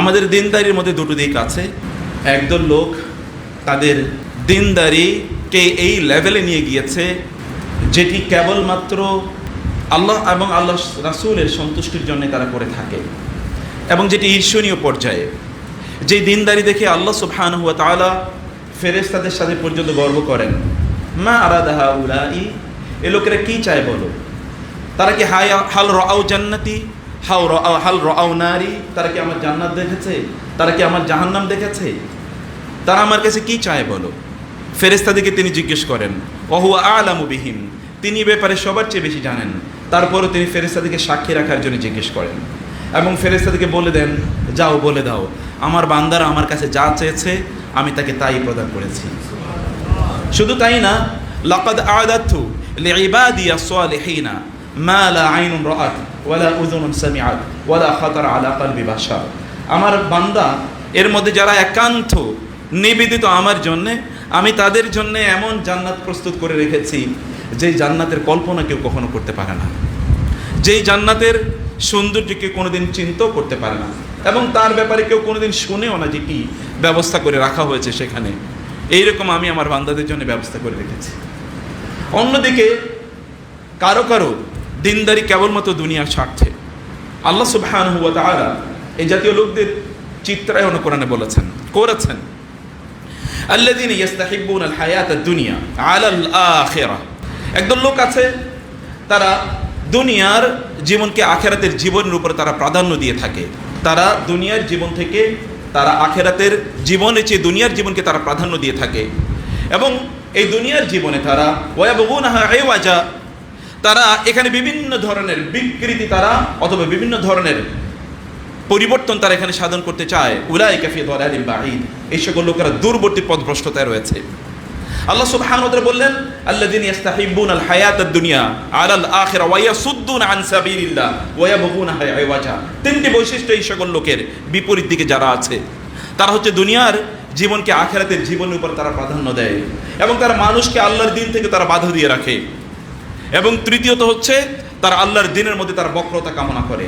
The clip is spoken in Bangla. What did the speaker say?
আমাদের দিনদারির মধ্যে দুটো দিক আছে। একদল লোক তাদের দিনদারিকে এই লেভেলে নিয়ে গিয়েছে, যেটি কেবলমাত্র আল্লাহ এবং আল্লাহ রাসূলের সন্তুষ্টির জন্য তারা করে থাকে এবং যেটি ঈর্ষণীয় পর্যায়ে। যেই দিনদারি দেখে আল্লাহ সুবহানাহু ওয়া তাআলা ফেরেশতাদের সাথে পর্যন্ত গর্ব করেন। মা আরাদাহা উলাই এ লোকেরা কী চায় বলো? তারা কি হাই হাল রাও জান্নাতি? রাও হাল রাও নারী, তারা কি আমার জান্নাত দেখেছে? তারা কি আমার জাহান্নাম দেখেছে? তারা আমার কাছে কি চায় বলো? ফেরেস্তাদিকে তিনি জিজ্ঞেস করেন অহুয়া আলামু বিহীন তিনি ব্যাপারে সবার চেয়ে বেশি জানেন। তারপরও তিনি ফেরেস্তাদিকে সাক্ষী রাখার জন্য জিজ্ঞেস করেন এবং ফেরেস্তাদিকে বলে দেন, যাও, বলে দাও। আমার বান্দারা আমার কাছে যা চেয়েছে, আমি তাকে তাই প্রদান করেছি। শুধু তাই না, লাকাদ আদাতু লিইবাদি as-সালিহিনা মা লা আইনুন রাআত ওয়ালা আমার বান্দা, এর মধ্যে যারা একান্ত নিবেদিত আমার জন্য, আমি তাদের জন্য এমন জান্নাত প্রস্তুত করে রেখেছি, যেই জান্নাতের কল্পনা কেউ কখনো করতে পারে না। যেই জান্নাতের সৌন্দর্য কেউ কোনোদিন চিন্তাও করতে পারে না। এবং তার ব্যাপারে কেউ কোনোদিন শুনেও না যে কি ব্যবস্থা করে রাখা হয়েছে সেখানে। এইরকম আমি আমার বান্দাদের জন্য ব্যবস্থা করে রেখেছি। অন্যদিকে কারও কারও দিনদারি কেবলমাত্র দুনিয়ার স্বার্থে। আল্লাহ সুবহানাহু ওয়া তাআলা এই জাতীয় লোকদের চিত্রায়ন কোরআনে বলেছেন, করেছেন। আল্লাযীন ইয়াস্তাহিব্বুন আল হায়াত দুনিয়া আলাল আখিরা একদল লোক আছে, তারা দুনিয়ার জীবনকে আখেরাতের জীবনের উপরে তারা প্রাধান্য দিয়ে থাকে। তারা দুনিয়ার জীবন থেকে তারা আখেরাতের জীবনের চেয়ে দুনিয়ার জীবনকে তারা প্রাধান্য দিয়ে থাকে। এবং এই দুনিয়ার জীবনে তারা ওয়াবগুনাহা আইওয়াজা তারা এখানে বিভিন্ন ধরনের বিকৃতি তারা অথবা বিভিন্ন ধরনের পরিবর্তন তারা এখানে সাধন করতে চায়। উলাই কাফি দলালিম বাঈদ। এই সকল লোকেরা দূরবর্তী পথভ্রষ্টতায় রয়েছে। আল্লাহ সুবহানাহু ওয়া বললেন, আল্লাযীনা ইস্তাহিব্বুন আল হায়াত দুনিয়া আলাল আখিরা ওয়া ইয়াসুদ্দুন আন সাবিলিল্লাহ ওয়া ইয়াবগুনাহা আইওয়াজা তিনটি বৈশিষ্ট্য এই সকল লোকের বিপরীত দিকে যারা আছে। তারা হচ্ছে দুনিয়ার জীবনকে আখেরাতের জীবনের উপর তারা প্রাধান্য দেয় এবং তারা মানুষকে আল্লাহর দিন থেকে তারা বাধা দিয়ে রাখে। এবং তৃতীয়ত হচ্ছে তারা আল্লাহর দিনের মধ্যে তার বক্রতা কামনা করে।